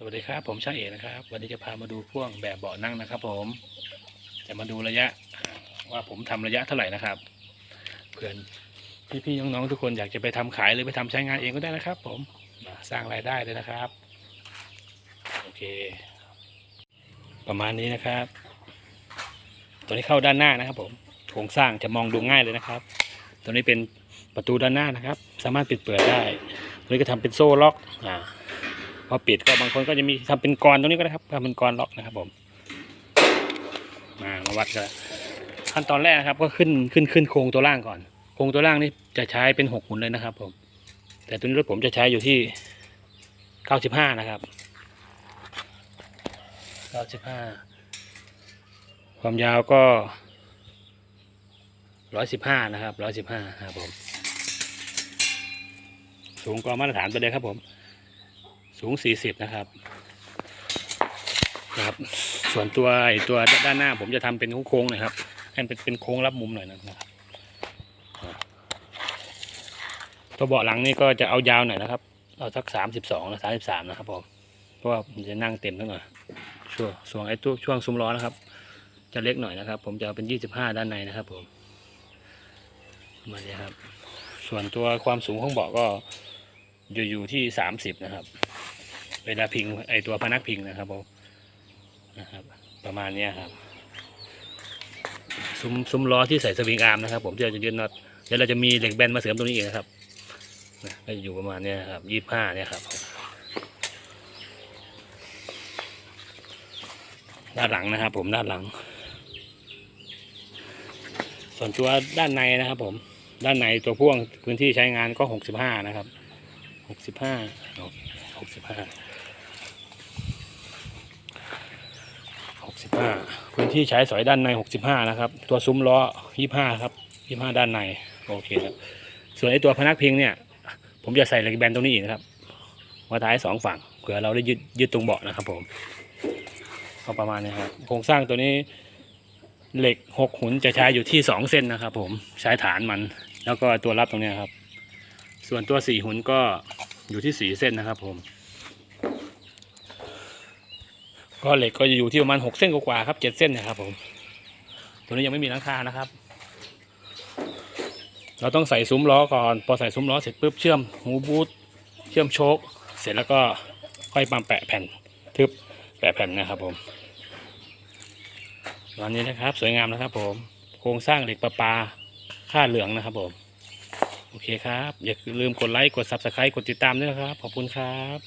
สวัสดีครับ ผมช่างเอกนะครับ วันนี้จะพามาดูพ่วงแบบเบาะนั่งนะครับ ผม จะมาดูระยะว่าผมทำระยะเท่าไหร่นะครับเพื่อนพี่ๆน้องๆทุกคนอยากจะไปทำขายหรือไปทำใช้งานเองก็ได้นะครับ ผมสร้างรายได้เลยนะครับ โอเค ประมาณนี้นะครับ ตัวนี้เข้าด้านหน้านะครับ ผมโครงสร้างจะมองดูง่ายเลยนะครับ ตัวนี้เป็นประตูด้านหน้านะครับ สามารถปิดเปิดได้ตัวนี้ก็ทำเป็นโซ่ล็อกอ่า พอปิดก็บางคนก็จะมีทำเป็นกรตรงนี้ก็ได้ครับทำเป็นกรล็อกนะครับ ผมมามาวัดกันขั้นตอนแรกนะครับ ก็ขึ้นขึ้นขึ้นโครงตัวล่างก่อน โครงตัวล่างนี่จะใช้เป็นหกหุ่นเลยนะครับ ผม แต่ตัวนี้รถผมจะใช้อยู่ที่เก้าสิบห้านะครับเก้าสิบห้าความยาวก็ร้อยสิบห้านะครับร้อยสิบห้าครับผม สูงกว่ามาตรฐานไปเลยครับผม สูง 40 นะครับนะครับ ส่วนตัวไอตัวด้านหน้าผมจะทำเป็นโค้งๆหน่อยครับให้มันเป็นเป็นโค้งรับมุมหน่อยนะครับตัวเบาะหลังนี่ก็จะเอายาวหน่อยนะครับ เอาสัก32นะ33นะครับผมเพราะว่าผมจะนั่งเต็มทั้งหน่อยช่วงส่วนไอ้ตัวช่วงซุ้มล้อนะครับ จะเล็กหน่อยนะครับ ผมจะเอาเป็น25ด้านในนะครับ ผมมาณนี้ครับ ส่วนตัวความสูงของเบาะก็อยู่อยู่ที่สามสิบนะครับ เวลาพิงไอตัวพนักพิงนะครับผมนะครับ ประมาณนี้ครับซุ้มซุ้มล้อที่ใส่สวิงอาร์มนะครับ ผมที่เราจะยืนน็อตเดี๋ยวเราจะมีเหล็กแบนมาเสริมตรงนี้เอีกนะครับนะก็จะอยู่ประมาณนี้ครับยี่ห้าเนี่ยครับด้านหลังนะครับ ผมด้านหลัง ส่วนตัวด้านในนะครับ ผมด้านในตัวพ่วงพื้นที่ใช้งานก็หกสิบห้านะครับหกสิบห้าหกสิบห้า หกสิบห้าพื้นที่ใช้สอยด้านในหกสิบห้านะครับ ตัวซุ้มล้อยี่ห้าครับยี่ห้าด้านใน โอเคครับ ส่วนไอตัวพนักพิงเนี่ย ผมจะใส่เหล็กแบนตรงนี้อีกนะครับมาท้ายสองฝั่ง เผื่อเราได้ยึดยึดตรงเบาะนะครับผมก็ประมาณนี้ครับ โครงสร้างตัวนี้เหล็กหกหุนจะใช้อยู่ที่สองเส้นนะครับ ผม ใช้ฐานมัน แล้วก็ตัวรับตรงนี้ครับ ส่วนตัวสี่หุนก็อยู่ที่สี่เส้นนะครับผม ก็เหล็กก็จะอยู่ที่ประมาณหกเส้นกว่าครับเจ็ดเส้นนะครับผม ตัวนี้ยังไม่มีหลังคานะครับ เราต้องใส่ซุ้มล้อก่อน พอใส่ซุ้มล้อเสร็จปุ๊บเชื่อมหูบูทเชื่อมโชคเสร็จแล้วก็ค่อยมแปะแผ่นทึบแปะแผ่นนะครับผมวันนี้นะครับ สวยงามนะครับ ผม โครงสร้างเหล็กประปาค่าเหลืองนะครับผมโอเคครับ อย่าลืมกดไลค์ กด Subscribe กดติดตามด้วยนะครับ ขอบคุณครับ